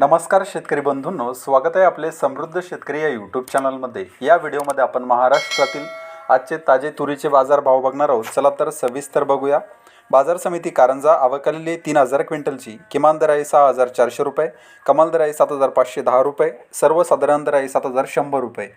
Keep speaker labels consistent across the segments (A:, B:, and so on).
A: नमस्कार शेतकरी बंधूंनो स्वागत आहे आपले समृद्ध शेतकरी या यूट्यूब चॅनलमध्ये या व्हिडिओमध्ये आपण महाराष्ट्रातील आजचे ताजे तुरीचे बाजार भाव बघणार आहोत. चला तर सविस्तर बघूया. बाजार समिती कारंजा आवकलेली तीन हजार क्विंटलची. किमान दर आहे सहा हजार चारशे रुपये कमाल दर आहे सात हजार पाचशे दहा रुपये सर्वसाधारण दर आहे सात हजार शंभर रुपये.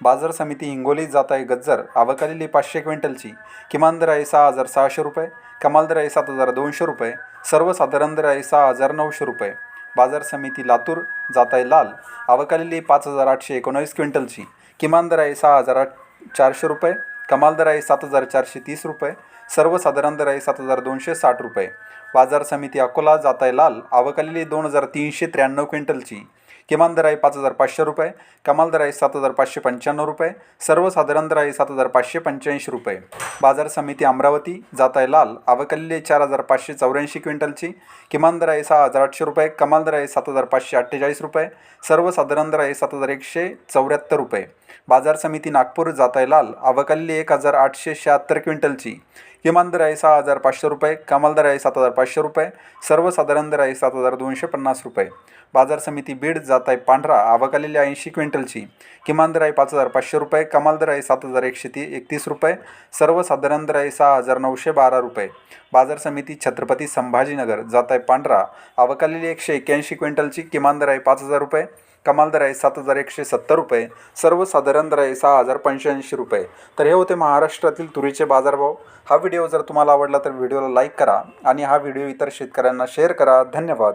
A: बाजार समिती हिंगोली जात आहे गज्जर आवकलेली पाचशे क्विंटलची. किमान दर आहे सहा हजार सहाशे रुपये कमाल दर आहे सात हजार दोनशे रुपये सर्वसाधारण दर आहे सहा हजार नऊशे रुपये. बाजार समिती लातूर जाताय लाल. आवकालेली पाच हजार आठशे एकोणावीस क्विंटलची. किमान दर आहे सहा हजार आठ चारशे रुपये. कमाल दर आहे सात हजार चारशे तीस रुपये. सर्वसाधारण दर आहे सात हजार दोनशे साठ रुपये. बाजार समिती अकोला जाताय लाल. आवकालेली दोन हजार तीनशे त्र्याण्णव क्विंटलची. किमान दर आहे पाच हजार पाचशे रुपये कमाल दर आहे सात हजार पाचशे पंच्याण्णव रुपये सर्वसाधारण दर आहे सात हजार पाचशे पंच्याऐंशी रुपये. बाजार समिती अमरावती जात आहे लाल आवकलेली चार हजार पाचशे चौऱ्याऐंशी क्विंटलची किमान दर आहे सहा हजार आठशे रुपये कमाल दर आहे सात हजार पाचशे अठ्ठेचाळीस रुपये सर्वसाधारण दर आहे सात हजार एकशे चौऱ्याहत्तर रुपये. बाजार समिती नागपूर जात आहे लाल आवकलेली एक हजार आठशे शहात्तर क्विंटलची किमान दर आहे सहा हजार पाचशे रुपये कमाल दर आहे सात हजार पाचशे रुपये सर्वसाधारण दर आहे सात हजार दोनशे पन्नास रुपये. बाजार समिती बीड जात आहे पांढरा आवकालेली ऐंशी क्विंटलची. किमान दर आहे पाच हजार पाचशे रुपये कमाल दर आहे सात हजार एकशे ती एकतीस रुपये सर्वसाधारण दर आहे सहा हजार नऊशे बारा रुपये. बाजार समिती छत्रपती संभाजीनगर जात आहे पांढरा आवकलेली एकशे एक्क्याऐंशी क्विंटलची किमान दर आहे पाच हजार रुपये कमाल दर आहे सात हजार एकशे सत्तर रुपये सर्वसाधारण दर आहे सहा हजार पंच्याऐंशी रुपये. तर हे होते महाराष्ट्रातील तुरीचे बाजारभाव. हा व्हिडिओ जर तुम्हाला आवडला तर व्हिडिओला लाईक करा आणि हा व्हिडिओ इतर शेतकऱ्यांना शेअर करा. धन्यवाद.